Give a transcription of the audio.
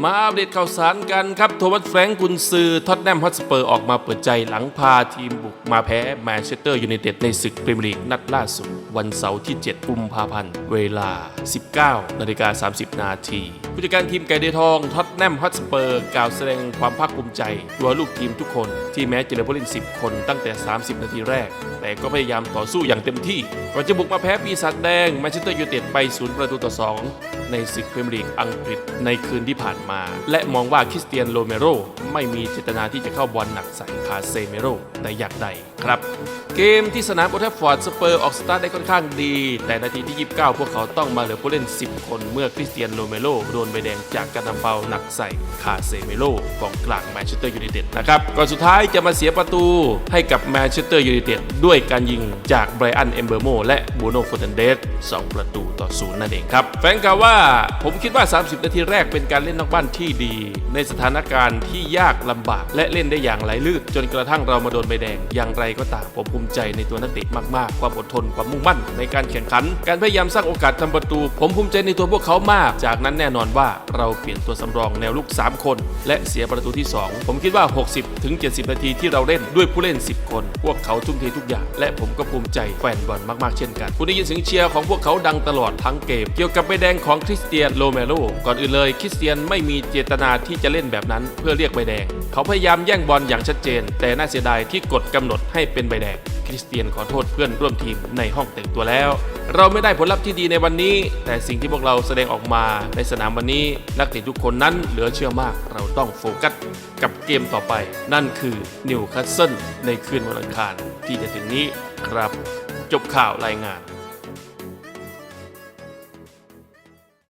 มาอัปเดตข่าวสารกันครับ โทมัสแฟรงค์กุนซือท็อตแนมฮอตสเปอร์ออกมาเปิดใจหลังพาทีมบุกมาแพ้แมนเชสเตอร์ยูไนเต็ดในศึกพรีเมียร์ลีกนัดล่าสุด วันเสาร์ที่ 7 กุมภาพันธ์ เวลา 19นาฬิกา30 นาทีผู้จัดการทีมไก่เดทองท็อตแนมฮอตสเปอร์กล่าวแสดงความภาคภูมิใจตัวลูกทีมทุกคน ที่แม้จะเหลือผู้เล่น 10 คนตั้งแต่ 30 นาทีแรก แต่ก็พยายามต่อสู้อย่างเต็มที่ก่อนจะบุกมาแพ้ปีศาจแดงแมนเชสเตอร์ยูไนเต็ดไป 0 ประตูต่อ 2 ในศึกพรีเมียร์ลีกอังกฤษในคืนที่ผ่านมา และมองว่าคริสเตียนโรเมโรไม่มีเจตนาที่จะเข้าบอลหนักใส่คาเซเมโรแต่อย่างใดครับ เกมที่สนามโอแทัฟฟอร์ดสเปอร์ออกสตาร์ทได้ค่อนข้างดี แต่นาทีที่ 29 พวกเขาต้องมาเหลือผู้เล่น 10 คนเมื่อคริสเตียนโรเมโรโดนใบแดงจากการนำเปาหนักใส่คาเซเมโรกองกลางแมนเชสเตอร์ยูไนเต็ดนะครับก่อนสุดท้ายจะมาเสียประตูให้กับแมนเชสเตอร์ยูไนเต็ดด้วยการยิงจากไบรอันเอมเบอร์โมและบูโน่ฟอร์นันเดส2ประตูต่อศูนย์นั่นเองครับ แฟรงก์กล่าวว่าผมคิดว่า 30 นาทีแรกเป็นการเล่นนอกบ้านที่ดี ในสถานการณ์ที่ยากลำบาก และเล่นได้อย่างไหลลื่นจนกระทั่งเรามาโดนใบแดง อย่างไรก็ตามผมภูมิใจในตัวนักเตะมากๆ ความอดทนความมุ่งมั่น ในการแข่งขัน การพยายามสร้างโอกาสทำประตู ผมภูมิใจในตัวพวกเขามาก จากนั้นแน่นอนว่าเราเปลี่ยนตัวสำรองแนวลุก 3 คน และเสียประตูที่ 2 ผมคิดว่า 60 ถึง 70 นาทีที่เราเล่นด้วยผู้เล่น 10 คน พวกเขาทุ่มเททุกอย่าง และผมก็ภูมิใจแฟนบอลมากๆเช่นกัน คุณได้ยินเสียงเชียร์ของพวกเขาดังตลอดทั้งเกม เกี่ยวกับใบแดงของคริสเตียนโรเมโรก่อนอื่นเลยคริสเตียนไม่มีเจตนาที่จะเล่นแบบนั้นเพื่อเรียกใบแดง เขาพยายามแย่งบอลอย่างชัดเจน แต่น่าเสียดายที่กฎกำหนดให้เป็นใบแดงคริสเตียนขอโทษเพื่อนร่วมทีมในห้องแต่งตัวแล้ว เราไม่ได้ผลลัพธ์ที่ดีในวันนี้ แต่สิ่งที่พวกเราแสดงออกมาในสนามวันนี้นักเตะทุกคนนั้นเหลือเชื่อมาก เราต้องโฟกัสกับเกมต่อไป นั่นคือนิวคาสเซิลในคืนวันอังคารที่จะถึงนี้ครับ จบข่าวรายงาน